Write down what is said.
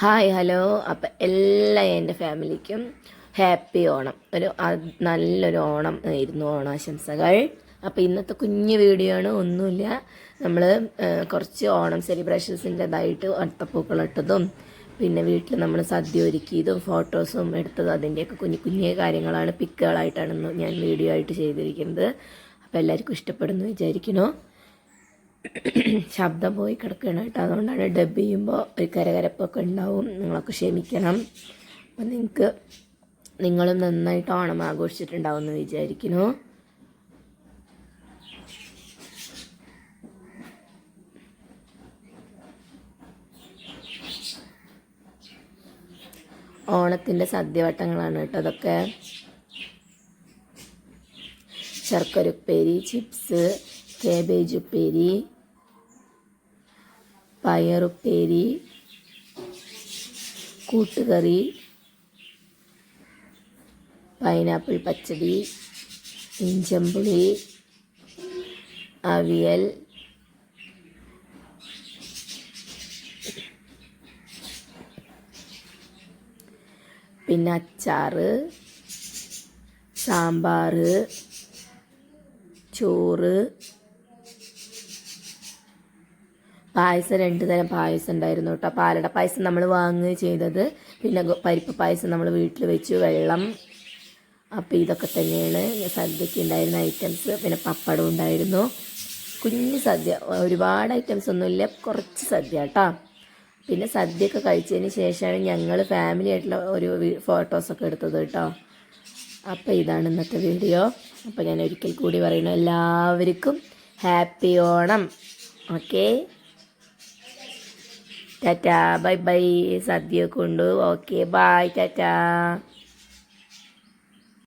Hi hello അപ്പം എല്ലാ എന്റെ ഫാമിലിക്കും ഹാപ്പി ഓണം. ഒരു നല്ലൊരു ഓണം ആയിരുന്നു. ഓണാശംസകൾ. അപ്പം ഇന്നത്തെ കുഞ്ഞു വീഡിയോ ആണ്. ഒന്നുമില്ല. നമ്മൾ കുറച്ച് ഓണം സെലിബ്രേഷൻസിന്റെതായിട്ട് അത്തപ്പൂക്കളിട്ടതും പിന്നെ വീട്ടിൽ നമ്മൾ സദ്യ ഒരുക്കിയതും ഫോട്ടോസും എടുത്തതും അതിന്റെയൊക്കെ കുഞ്ഞു കുഞ്ഞു കാര്യങ്ങളാണ് പിക്കുകളായിട്ടാണ് ഞാൻ വീഡിയോ ആയിട്ട് ചെയ്തിരിക്കുന്നത്. അപ്പോൾ എല്ലാവർക്കും ഇഷ്ടപ്പെടുന്നു വിചാരിക്കണോ ശബ്ദം പോയി കിടക്കുകയാണ് കേട്ടോ. അതുകൊണ്ടാണ് ഡബ് ചെയ്യുമ്പോൾ ഒരു കരകരപ്പൊക്കെ ഉണ്ടാവും. നിങ്ങളൊക്കെ ക്ഷമിക്കണം. അപ്പം നിങ്ങൾക്ക് നിങ്ങളും നന്നായിട്ട് ഓണം ആഘോഷിച്ചിട്ടുണ്ടാവും എന്ന് വിചാരിക്കുന്നു. ഓണത്തിന്റെ സദ്യവട്ടങ്ങളാണ് കേട്ടോ അതൊക്കെ. ശർക്കര ഉപ്പേരി ചിപ്സ് കേബേജ് ഉപ്പേരി പയറുപ്പേരി കൂട്ടുകറി പൈനാപ്പിൾ പച്ചടി ഇഞ്ചമ്പുളി അവിയൽ പിന്നെ അച്ചാറ് സാമ്പാർ ചോറ് പായസം രണ്ട് തരം പായസം ഉണ്ടായിരുന്നു കേട്ടോ. പാലട പായസം നമ്മൾ വാങ്ങുക ചെയ്തത്. പിന്നെ പരിപ്പ് പായസം നമ്മൾ വീട്ടിൽ വെച്ചു വെള്ളം. അപ്പോൾ ഇതൊക്കെ തന്നെയാണ് സദ്യക്ക് ഉണ്ടായിരുന്ന ഐറ്റംസ് പിന്നെ പപ്പടം ഉണ്ടായിരുന്നു. കുഞ്ഞ് സദ്യ. ഒരുപാട് ഐറ്റംസ് ഒന്നുമില്ല കുറച്ച് സദ്യ കേട്ടോ. പിന്നെ സദ്യയൊക്കെ കഴിച്ചതിന് ശേഷമാണ് ഞങ്ങൾ ഫാമിലി ആയിട്ടുള്ള ഒരു ഫോട്ടോസൊക്കെ എടുത്തത് കേട്ടോ. അപ്പോൾ ഇതാണ് ഇന്നത്തെ വീഡിയോ അപ്പോൾ ഞാൻ ഒരിക്കൽ കൂടി പറയുന്നു എല്ലാവർക്കും happy Onam. Okay tata. Bye bye. സദ്യ കൊണ്ടു ഓക്കെ. ബൈ ടാറ്റാ.